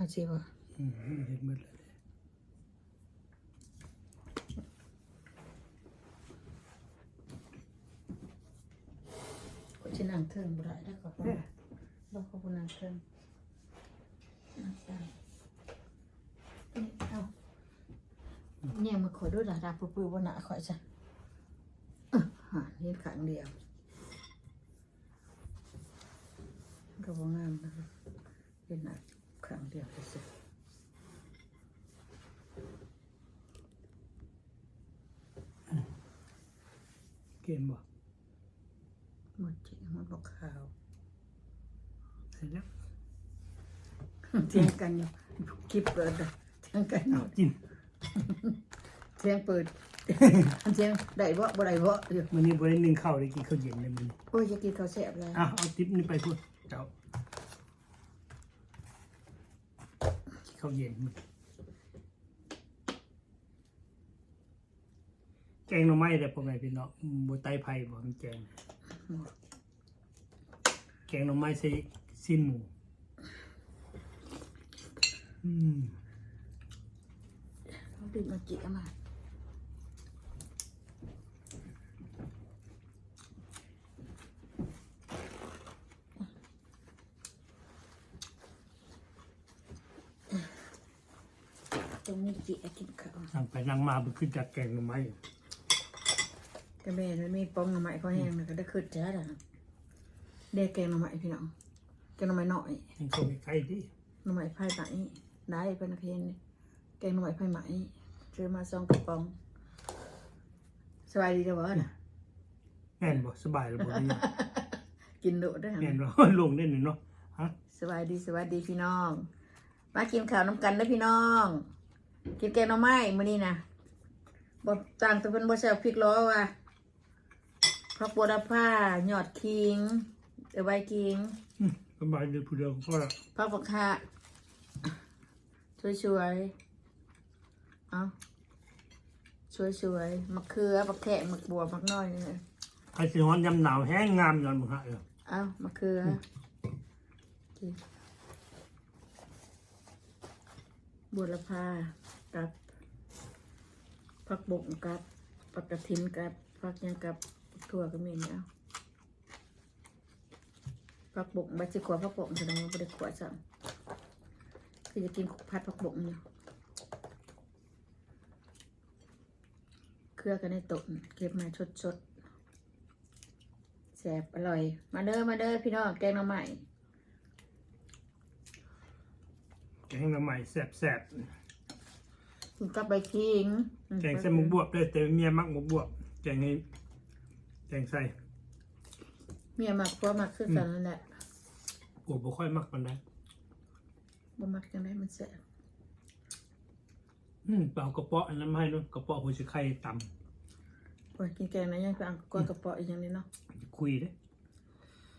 เอาสิบ่อืมเห็นหมดเลยก็สินั่งเทิงบ่ได้แล้วก็บ่เราก็บ่นั่งเทิงนั่งตามนี่เอาเนี่ยมาขอดูดาดาปื้อๆบ่หน้าข่อยจ้ะอะหาเฮ็ดข้างเดียวก็บ่งามนะคะเป็นหน้าข้าง เดียวซื่อเกมบ่ๆหมดจริงมันบ่ขาวเสร็จแล้วเถียงกันอยู่คลิปเปิดอะเถียงกันอเอายู่กินเถียงเปิดเถียงได้บ่บ่ได้บ่อยู่วันนี้บริหนึ่งข้าวได้กินข้าวเย็นเลยมันโอ้ยจะกินข้าวแซ่บแล้วเอาเอาติ๊บนี่ไปพูดเจ้า ข้าวเย็นแกงหน่อไม้แต่พ่อแม่พี่น้องบัไตไผ่บอกแกงแกงหน่อไม้ใส่สิ้นหมูอืมเอาดิบมาจิเอามา ตรงนี้จิเอากินข้าวสั่งไปนั่งมามันขึ้นจากแกงหน่อไม้ก็แม่มันมีปองหน่อไม้เขาแห้งแล้วก็ได้ขึ้นจ้าด่ะเด็กแกงหน่อไม้พี่น้องแกงหน่อไม้หน่อยยังเข้าไปใกล้ดิหน่อไม้ไผ่ไหมได้เป็นนักเรียนนี่แกงหน่อไม้ไผ่ไหมซื้อมาสองกระป๋องสบายดีเด้อบ่น่ะแม่นบ่สบายแล้วบ่เนี่ยกินโดดได้แม่ไหนมบ่ลงได้หนึ่งเนาะฮะสวัสดีสวัสดีพี่น้อง มากินข้าวน้ำกันเด้อพี่น้อง กินแกงหน่อไม้มื้อนี้นะบ่ต่างแต่เป็นบ่แซ่บพริกล้อว่ะผักบัวดาผ้ายอดคิงเดี๋ยวใบคิงอืมสบายดีผู้เดียวก็พอละผักบักคะช่วยๆเอาช่วยๆมะเขือมะแขะมะบัวมะน้อยนี่ใครสิฮ้อนยำหนาวแห้งงามยอนบ่ฮะเออเอามะเขือกิน บัวละพากับผักบกกับผักกระถินกับผักยังกับถั่วก็มีเนี่ยผักบกใบจิขวผักบกแสดงว่าไม่ได้ขวสั่งคือจะกินผัดผักบกเนี่ยเครือกันในโต๊ะเก็บมาชดชดๆแสบอร่อย มาเด้อมาเด้อพี่น้องแกงหน่อไม้ แกงหน่อไม้แซ่บกินกับใบขิงๆแกงใส่หมูบวบเด้อแต่เมียมักหมูบวบแกงให้แกงใส่เมียมักพวมักคือกันนั่นแหละบวบบ่ค่อยมักปานใดบ่มักจังไดมันแสบอืมเปล่ากระเปาะอันนั้นมาให้เนาะกระเปาะหัวสิไข่ตำโอ้ยกินแกงนะยังไปเอังกวนกระเปาะอีกอย่างนี้เนาะคุยเด้อ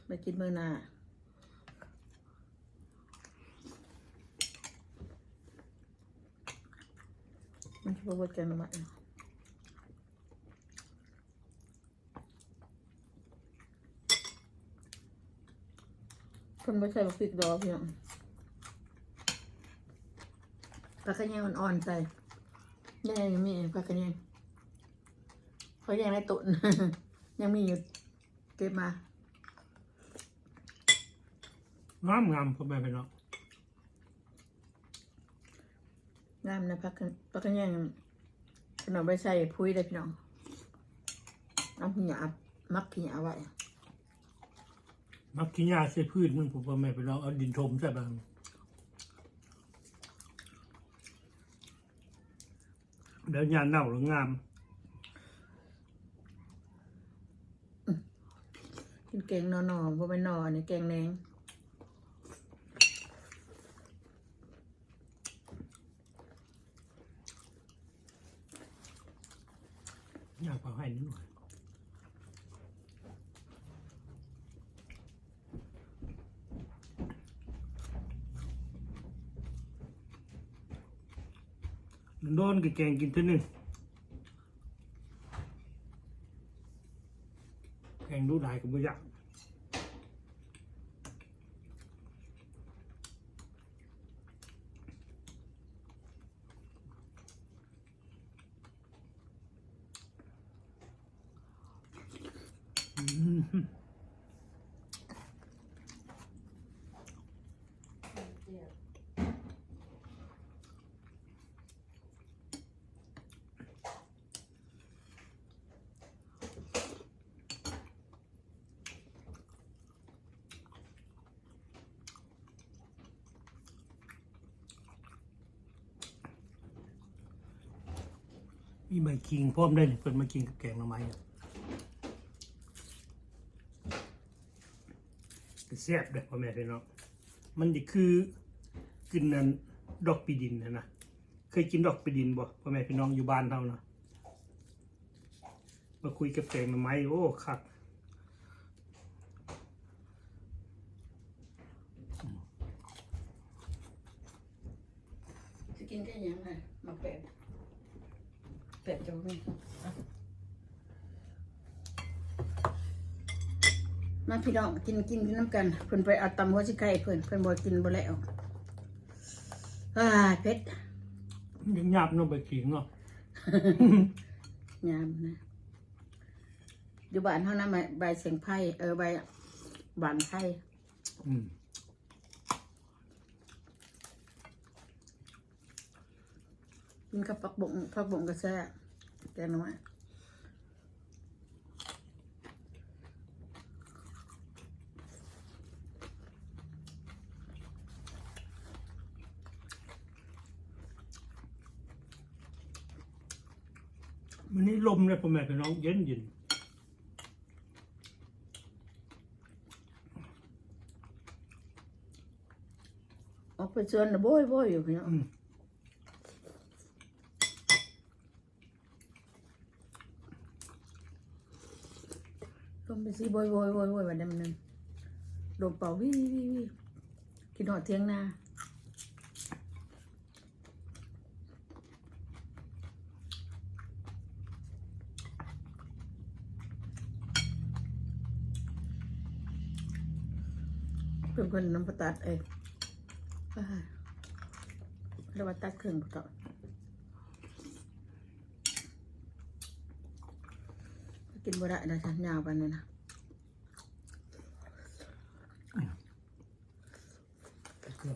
ไปกินมื้อหน้า มันจะบ่ว่าแกงหน่อไม้เนาะคนบ่ใส่บักพริกดอกเพี่น้องปลากระเนียงอ่อนๆใส่แย่ยังมีปลากระเนียงเขาย่งในตุนยังมีอยู่เก็บมางามงามพ่อแม่พี่น้อง งามนะพักกันพักกันยังขนมใบใส่พุ้ยเลยพี่น้องเอาขี้หยาบมักขี้หยาบไว้มักกินหญ้าใส่พืชมึงพ่อแม่พี่น้องเอาดินถมใส่บ้างแล้วหญ้าเน่าหรืองามกินแกงหนอๆบ่เป็นหนออันนี้แกงแหนง โดนกับแกงกินทีนึงแกงดูได้กับมือยักอืม มีใบคิงพร้อมได้เลยเพิ่นมากินกับแกงหน่อไม้อะก็แซ่บเด้อพ่อแม่พี่น้องมันจะคือกินนั้นดอกปีดินนะนะเคยกินดอกปีดินบ่พ่อแม่พี่น้องอยู่บ้านเฮานะมาคุยกับแกงหน่อไม้โอ้คัก จะกินแค่ยังไงมาเป็ด เป็ดจะไม่มาพี่น้องกินกินกินน้ำกันเพิ่นไปเอาตำหัวชิไก่เพิ่นเพิ่นบ่กินบ่แล้วอ่าเผ็ดยังหยาบเนาะใบคิงเนาะยามนะอยู่บ้านเฮานะใบใบเสียงไผ่เออใบบานไผ่อืม กินกับผักบงผักบงกระแซ่แกงน้อยวันนี้ลมเลยพ่อแม่พี่น้องเย็นเย็นออกไปชวนน่ะโบยโบยอยู่พี่น้อง มลงไปสิโบยโบยโบยโบยวันนั้นนึงลมเป่าวิววิวิวกินหอดเทียงนาเพิ่มคนน้ำปลาตัดเองเรียกว่าตัดเครื่องต่อกินบ่ได้นะฉันยาวไปเลยนะ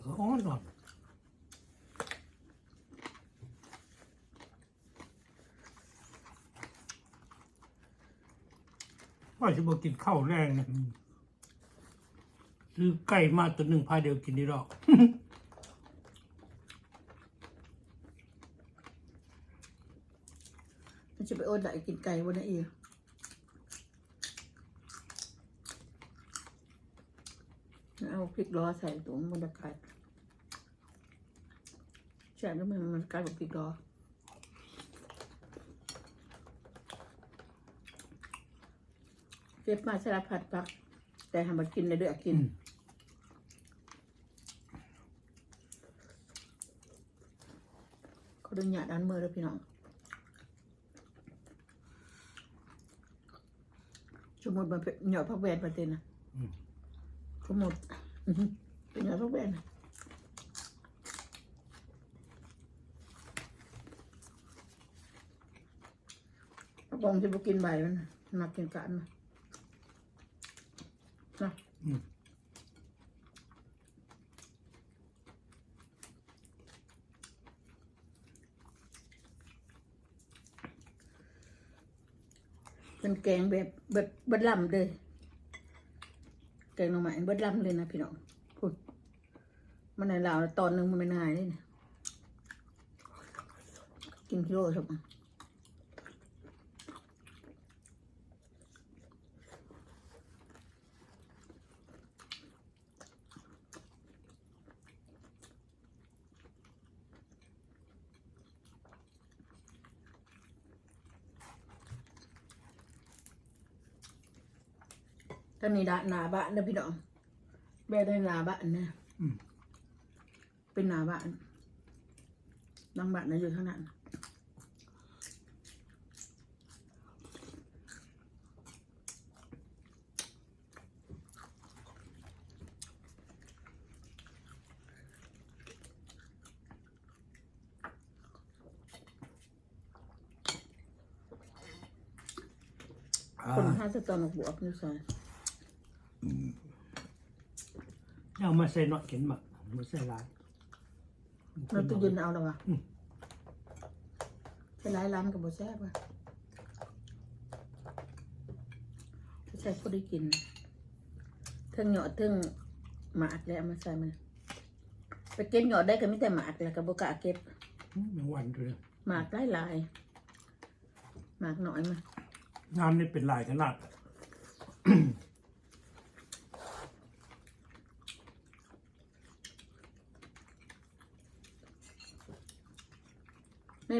ก็อ่อนหน่อยว่าจะบอกกินข้าวแรงนะอืมซื้อไก่มาตัวหนึ่งพาเดียวกินด้หรอกมันจะไปอดไหลกินไก่วันนี้อีกเอาพริกล้อใส่ตัวมันจะก่ใช่แล้วมันมันกลายเป็นพริกล้อเก็บมาสารพัดปัก แต่ทำมากินในเดือกินอืมเขาดึงหยาดอันมือแล้วพี่น้องสมมติมันเป็นหยอดพักแวนประเด็นนะอืมสมมติอื้อหือเป็นหยอดพักแวนนะ กระปองจะไปกินใบมันน่ะมักกินกันนะนะอืมเป็นแกงแบบเบิดเบิดลำเลยแกงหน่อไม้เบิดลำเลยนะพี่น้องพูดมันในลาวตอนหนึงมันไม่ง่ายเลยเนี่ยกินกิโลสักมั้ งตอนนี้ดาหนาบ้านนะพี่น้องแม่ได้หนาบ้านนะอืม เป็นหนาบ้านนางบ้านนะอยู่ข้างนั้นคนห้าสตอนบวกนี่ซอย เอามาใส่หน่อยเข็นหมักมาใส่หลายเราตู้เย็นเอาแล้ววะอืมใช้หลายร้านกับบ่แซ่บว่ะถ้าใส่พอได้กินเทิงเหยอดเทิงหมากแล้วเอามาใส่มันไปเก็บเหยอดได้ก็มีแต่หมากแล้วก็บ่กล้าเก็บอืมแมงวันด้วยหมากหลายหลายๆหมากน้อยมาน้ำนี่เป็นลายขนาด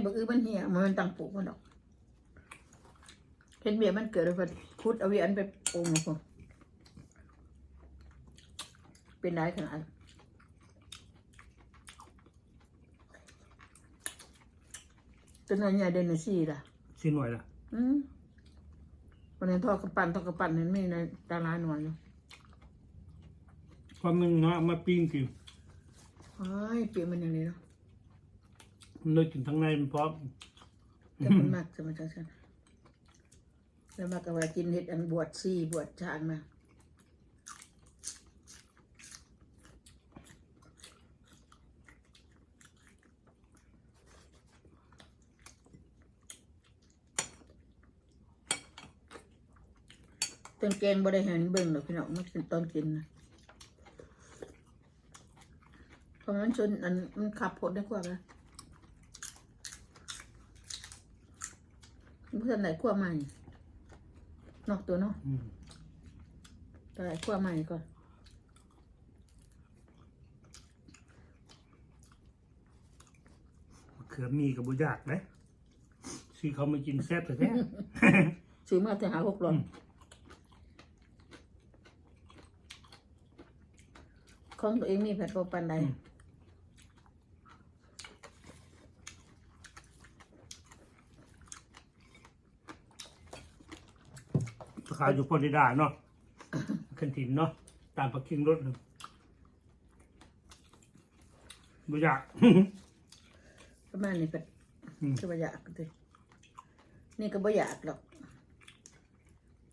บักอื้อมันเหี่ยมันมันตังปลูกมันดอกเห็นเบียมันเกิดแล้วก็คุดเอาเวียนไปปรุงมาพอเป็นได้ขนาดตัวนั้นใหญ่เดนซี่ล่ะสิหน่อยละอืมวันนี้ทอดกระปั่นทอดกระปั่นนั้นมีในตลาดหน่อยอยู่ความมันเนาะเอามาปิ้งกินอ้ายเปลี่ยนมันอย่างนี้เนาะ มันเลยกินทั้งในมันพร้อมแต่มันมากจะมาจากฉันแล้วมากกับว่ากินเห็ดอันบวชซี่บวชชางนะต้นแกงบ่ได้เห็นเบิ่งดอกพี่น้องมันเป็นตอนกินนะเพราะมันชนอันมันขับผลได้กว่าเลย พื่อนไหนขั้วใหม่นอกตัวเนาะอืมตัวไหนขั้วใหม่ก่อนมะเขือมีกับบุยากนะสิเขามากินแซ่บแต่แท้ ซื้อมาแต่หาหกหลอดอืม ของตัวเองมีแผ่นโปรปันใด ขายอยู่พอดีดาเนาะขันถินเนาะตามปักกิ่งรถเนาะบุยากประมาณนี้เป็นอืม คือบ่อยากเลยนี่ก็บ่อยากหรอก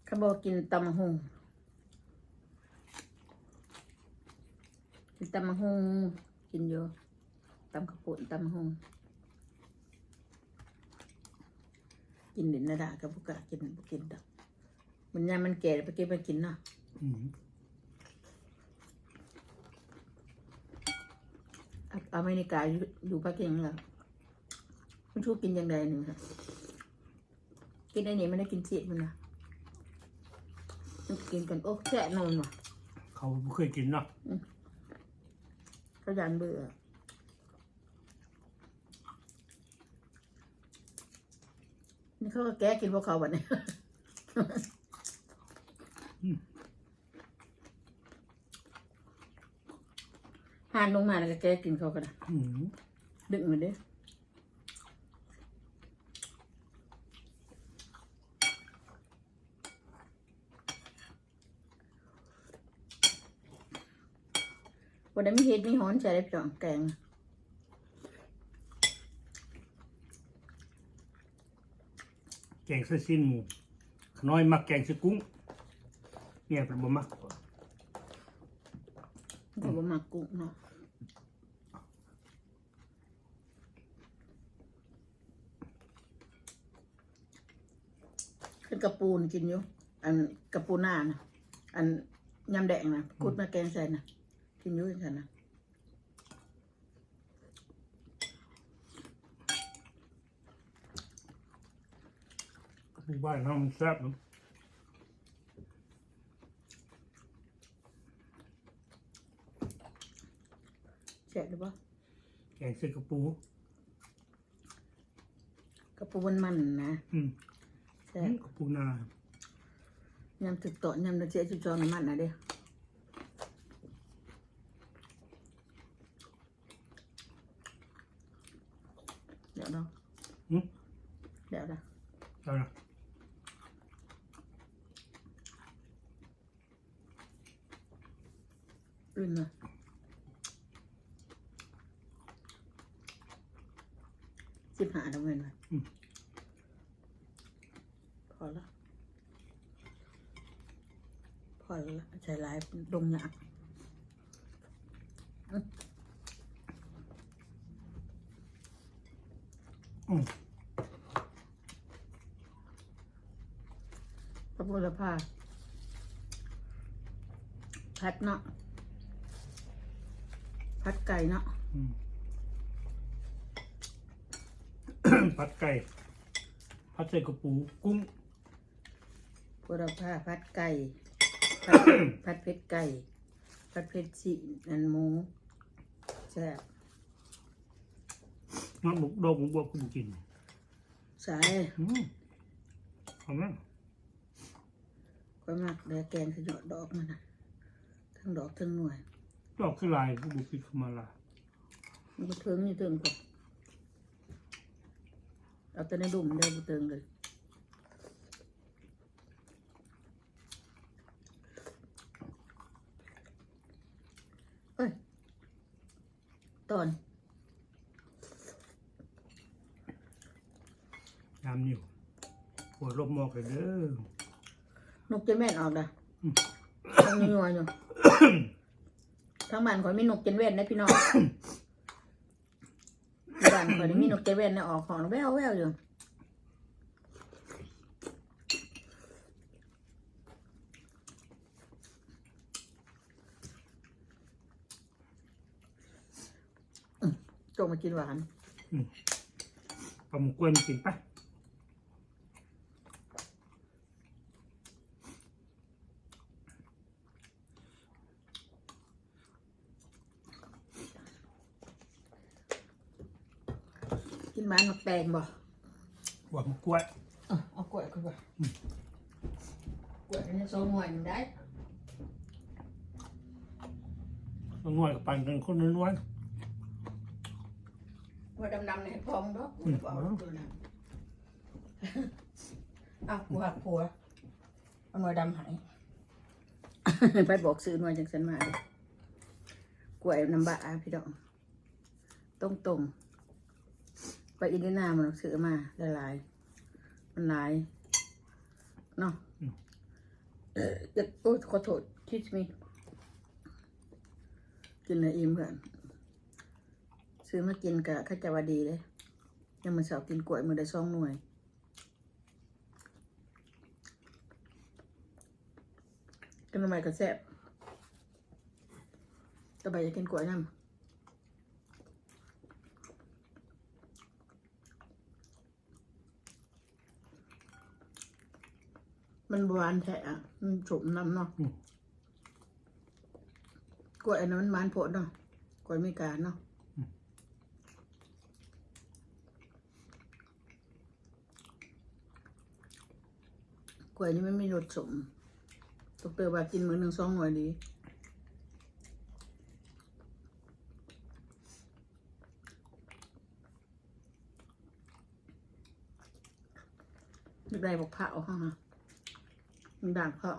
เขาบอกกินตำมะฮุงกินตำมะฮุงกินเยอะตำข้าวปุ้นตำมะฮุงกินเด่นนาดากับบุกะกินบุกินดอก มันยามมันแก่แล้วไปเก็บไปกินเนาะอืมออเมริกาอยู่อยู่ภาคเก่งแล้วมันชูกินอย่างใดหนึ่งค่ะกินไอ้นี่ไม่ได้กินเสียดมันนะมันกินกันโอ้แค่นอนว่ะเขาบ่เคยกินเนาะก็ยันเบื่อนี่เขาก็แก้กินพวกเขาวันนี้ หานลงมาแล้วก็แก้กินเขาก็ได้อืมดึงมาเด้อวันนี้มีเห็ดมีหอนใส่ได้พี่น้องแกงแกงเส้นสิ้นหมูขน้อยมักแกงเส้นกุ้งเนี่ยเป็นบ่มักแต่ว่า มักกุ้งเนาะขึ้นกระปูนกินอยู่ อันกระปูหน้านะอันยำแดงนะกุดมาแกงใส่นะกินอยู่กันนะที่บ้านเรามันแซ่บเนาะ แซ่บหรือเปล่า แก งเส้นกระปูกระปูมันมันๆนะอืมแซ่บกระปูนายำถึกโตะยำตะเจียจุจองน้ำมันนะเด้อเดี๋ยวเนาะอืมเดี๋ยวนะเอาละอื่นนะ สิบหาดอกเงินไว้พอละอละใช้ลายดงหยักอื้ออืมพระพุทธภาพัดเนาะพัดไก่เนาะอืม ผัดไก่ ผัดใส่กระปูกุ้งพุทธภาพัดไก่พัดพัดเพชรไก่พัดเพชรสีนันหมูแซ่บน้ำหมกดอกหมกบวบคุณกินสายอืมทำไมก็มักแล้วแกงขยอดดอกมันนะทั้งดอกทั้งหน่วยดอกคือลายบุกพิเข้ามาลามันก็เทิงนี่เทิงก่อน เอาแต่ในดุ่มได้บุเทิงเลยเอ้ยตอนน้ำนิ่วหัวลบหมอกเลยเด้อนกเจนแว่นออกนะยังมีหน่วยอยู่ ทั้งบ้านข่อยมีนกเจนแว่นนะพี่น้อง บ้านข่อยนี่มีนกเจนแว่นนะออกของแววแววอยู่จงมากินหวาน ปลาหมึกกล้วยมันกินปะ กินหวานมักแตงบ่หัวหมึกกล้วยอะเอากล้วยขึ้นไปกล้วยในโซ่หน่วยมันได้น้องน้อยกับปันกันคนน้อยกล้วยดำๆในพองดอกอืมเอาตัวนั้นเอากูหักผัวเอาหน่วยดำหาย ไปบอกซื้อหน่วยจังสันมาเลยกล้วยน้ำบะพี่ดอกตรงตรงๆ ไปอินเดียนามันซื้อมาละลายๆมันหลายเนาะเออเดี๋ยวโอ้ยขอโทษคิดมีกินเลยอิ่มเพื่อนซื้อมากินกะข้าจะว่าดีเลยยังมันเสาร์กินกล้วยมือได้สองหน่วยกันทำไมก็แซ่บต่อไปจะกินกล้วยน้ำ มันหวานแท้อะมันฉมน้ำเนาะกล้วยอันนั้นมันหวานโผดเนาะกล้วยไม่การเนาะกล้วยนี่ไม่มีรสสมตกเตอว่ากินมื้อหนึ่งสองหน่วยดีไม่ได้บอกเผาค่ะฮะมัน ด่างเผา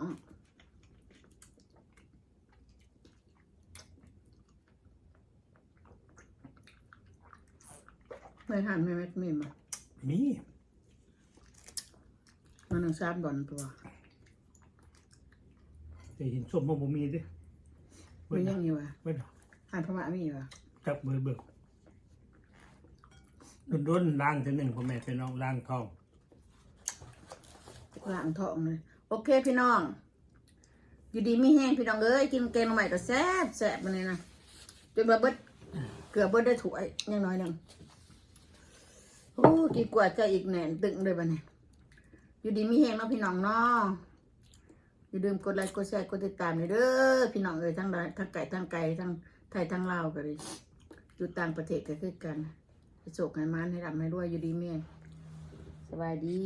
ไม่หันไม่เม็ดมีมาๆมีมันหนึ่งซาบดอนตัวแต่เห็นส้มมันบ่มีเดิมันยังอยู่วะเว้ยหันพม่ามีอยู่วะจับมือเบิกโดนๆล้างทีหนึ่งพ่อแม่พี่น้องล้างท้องล้างท้องเลยโอเคพี่น้อง อยู่ดีไม่แห้งพี่น้องเอ้ยกินแกงใหม่ก็แซ่บแซ่บมันเลยนะจนมาเบิดเกือบเบิดได้ถ้วยยังน้อยหนึ่งโอ้ดีกว่าจะอีกแหน่นตึงเลยบันนี้อยู่ดีไม่แห้งเนาะพี่น้องเนาะอย่าลืมกดไลค์กดแชร์กดติดตามเลยเด้อพี่น้องเอ้ยทั้งไลน์ทั้งไก่ทั้งไก่ทั้งไทยทั้งลาวกันเลยอยู่ต่างประเทศก็คือกันโศกให้มานให้รับให้รวยอยู่ดีเมียสบายดี